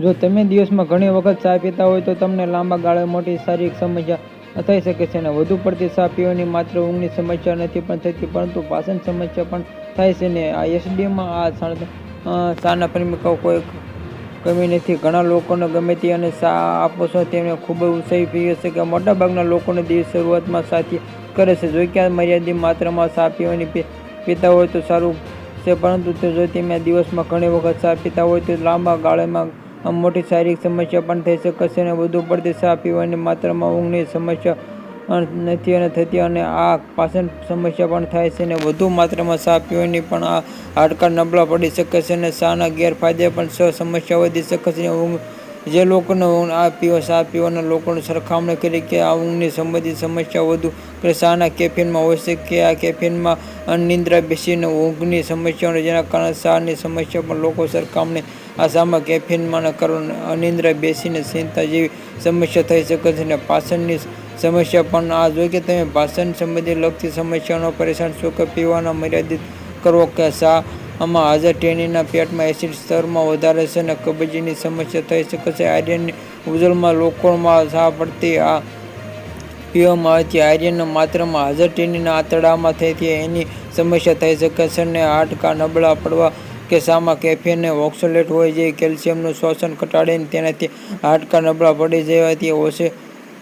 જો તમે દિવસમાં ઘણી વખત ચા પીતા હોય તો તમને લાંબા ગાળે મોટી શારીરિક સમસ્યા થઈ શકે છે અને વધુ પડતી ચા પીવાની માત્ર ઊંઘની સમસ્યા નથી પણ થતી, પરંતુ પાચન સમસ્યા પણ થાય છે ને આ એસડીમાં આ ચાના પ્રેમિકો કોઈ કમી નથી. ઘણા લોકોને ગમે તે અને ચા આપો છો તેમને ખૂબ ઉત્સાહી પીવે છે કે મોટાભાગના લોકોને દિવસ શરૂઆતમાં સાથી કરે છે. જો કે મર્યાદિત માત્રામાં ચા પીવાની પીતા હોય તો સારું છે, પરંતુ જો તમે દિવસમાં ઘણી વખત ચા પીતા હોય તો લાંબા ગાળામાં મોટી શારીરિક સમસ્યા પણ થઈ શકે છે અને વધુ પડતી ચા પીવાની માત્રામાં ઊંઘની સમસ્યા નથી અને થતી અને આ પાચન સમસ્યા પણ થાય છે અને વધુ માત્રામાં ચા પીવાની પણ આ હાડકાં નબળા પડી શકે છે અને ચાના ગેરફાયદે પણ સમસ્યા વધી શકે છે ઊંઘ જે લોકોને ઊંઘ આ પીવા, સા પીવાના લોકોની સરખામણી કરી કે આ ઊંઘની સંબંધિત સમસ્યા વધુ કે સાના કેફીનમાં હોય છે કે આ કેફીનમાં અનિંદ્રા બેસીને ઊંઘની સમસ્યાઓને જેના કારણે સાની સમસ્યા પણ લોકો સરખામણી આ ચામાં કેફીનમાં કારણે અનિંદ્રા બેસીને ચિંતા જેવી સમસ્યા થઈ શકે છે અને પાચનની સમસ્યા પણ આ જો કે તમે પાચન સંબંધિત લગતી સમસ્યાનો પરેશાન શું કે પીવાના મર્યાદિત કરવો કે ચા આમાં હાજર ટેનીના પેટમાં એસિડ સ્તરમાં વધારે છે અને કબજીની સમસ્યા થઈ શકે છે. આયર્નની ઉજળમાં લોકોમાં સા પડતી આ પીવામાં આવતી આયર્નની માત્રામાં હાજર ટેનીના આંતરડામાં થઈ એની સમસ્યા થઈ શકે છે અને હાડકાં નબળા પડવા કે સામાં કેફીન ઓક્સોલેટ હોય જે કેલ્શિયમનું શોષણ ઘટાડીને તેનાથી હાડકાં નબળા પડી જવાથી ઓછે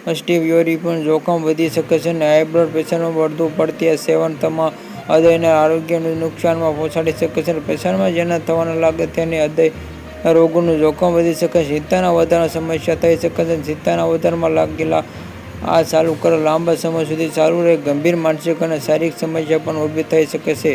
ઓસ્ટિયોપોરોસિસ પણ જોખમ વધી શકે છે અને હાઈ બ્લડ પ્રેશરનું વધુ પડતી સેવન તમામ હૃદયના આરોગ્યને નુકસાનમાં પહોંચાડી શકે છે અને પેશાબમાં જેના થવાના લાગે તેની હૃદય રોગોનું જોખમ વધી શકે છે. ચિંતાના વધારાની સમસ્યા થઈ શકે છે ચિંતાના વધારામાં લાગેલા આ ચાલુ કરો લાંબા સમય સુધી ચાલુ રહે, ગંભીર માનસિક અને શારીરિક સમસ્યા પણ ઊભી થઈ શકે છે.